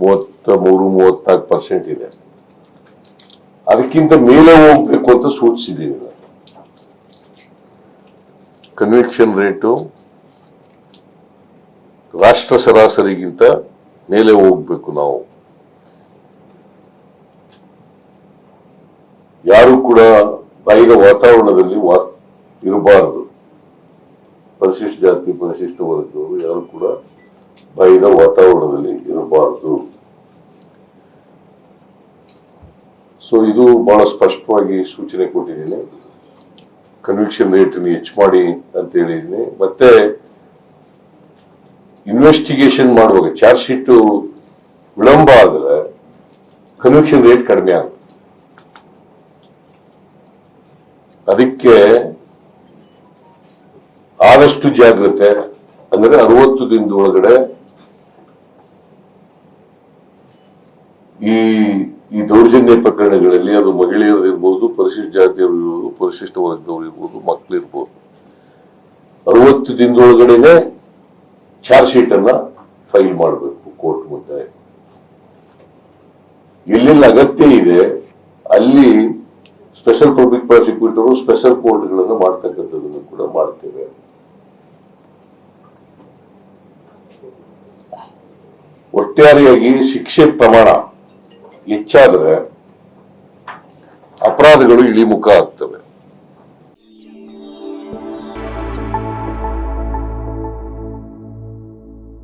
ಮೂವತ್ತ ಮೂರು, ಮೂವತ್ನಾಲ್ಕು ಪರ್ಸೆಂಟ್ ಇದೆ. ಅದಕ್ಕಿಂತ ಮೇಲೆ ಹೋಗ್ಬೇಕು ಅಂತ ಸೂಚಿಸಿದ್ದೀನಿ ಕನ್ವಿಕ್ಷನ್ ರೇಟು ರಾಷ್ಟ್ರ ಸರಾಸರಿಗಿಂತ ಮೇಲೆ ಹೋಗ್ಬೇಕು ನಾವು. ಯಾರು ಕೂಡ ಬಾಯಿದ ವಾತಾವರಣದಲ್ಲಿ ಇರಬಾರದು. ಪರಿಶಿಷ್ಟ ಜಾತಿ, ಪರಿಶಿಷ್ಟ ವರ್ಗದವರು ಯಾರು ಕೂಡ ಬಾಯಿದ ವಾತಾವರಣದಲ್ಲಿ ಇರಬಾರದು. ಸೊ ಇದು ಬಹಳ ಸ್ಪಷ್ಟವಾಗಿ ಸೂಚನೆ ಕೊಟ್ಟಿದ್ದೀನಿ. ಕನ್ವಿಕ್ಷನ್ ರೇಟ್ ಹೆಚ್ಚು ಮಾಡಿ ಅಂತ ಹೇಳಿದ್ದೀನಿ. ಮತ್ತೆ ಇನ್ವೆಸ್ಟಿಗೇಷನ್ ಮಾಡುವಾಗ ಚಾರ್ಜ್ ಶೀಟ್ ವಿಳಂಬ ಆದ್ರೆ ಕನ್ವಿಕ್ಷನ್ ರೇಟ್ ಕಡಿಮೆ ಆಗುತ್ತೆ. ಅದಕ್ಕೆ ಆದಷ್ಟು ಜಾಗ್ರತೆ, ಅಂದ್ರೆ ಅರವತ್ತು ದಿನದ ಒಳಗಡೆ ಈ ಈ ದೌರ್ಜನ್ಯ ಪ್ರಕರಣಗಳಲ್ಲಿ ಅದು ಮಹಿಳೆಯರು ಇರ್ಬೋದು ಪರಿಶಿಷ್ಟ ಜಾತಿಯವರು ಇರ್ಬೋದು ಪರಿಶಿಷ್ಟ ವರ್ಗದವರು ಇರ್ಬೋದು ಮಕ್ಕಳು ಇರ್ಬೋದು ಅರವತ್ತು ದಿನದೊಳಗಡೆನೆ ಚಾರ್ಜ್ ಶೀಟ್ ಅನ್ನ ಫೈಲ್ ಮಾಡಬೇಕು ಕೋರ್ಟ್ ಮುಂದೆ. ಎಲ್ಲೆಲ್ಲಿ ಅಗತ್ಯ ಇದೆ, ಅಲ್ಲಿ ಸ್ಪೆಷಲ್ ಪಬ್ಲಿಕ್ ಪ್ರಾಸಿಕ್ಯೂಟರ್ ಸ್ಪೆಷಲ್ ಕೋರ್ಟ್ಗಳನ್ನು ಮಾಡ್ತಕ್ಕಂಥದ್ದನ್ನು ಕೂಡ ಮಾಡ್ತೇವೆ. ಒಟ್ಟಾರೆಯಾಗಿ ಶಿಕ್ಷೆ ಪ್ರಮಾಣ ಹೆಚ್ಚಾದರೆ ಅಪರಾಧಗಳು ಇಳಿಮುಖ ಆಗ್ತವೆ.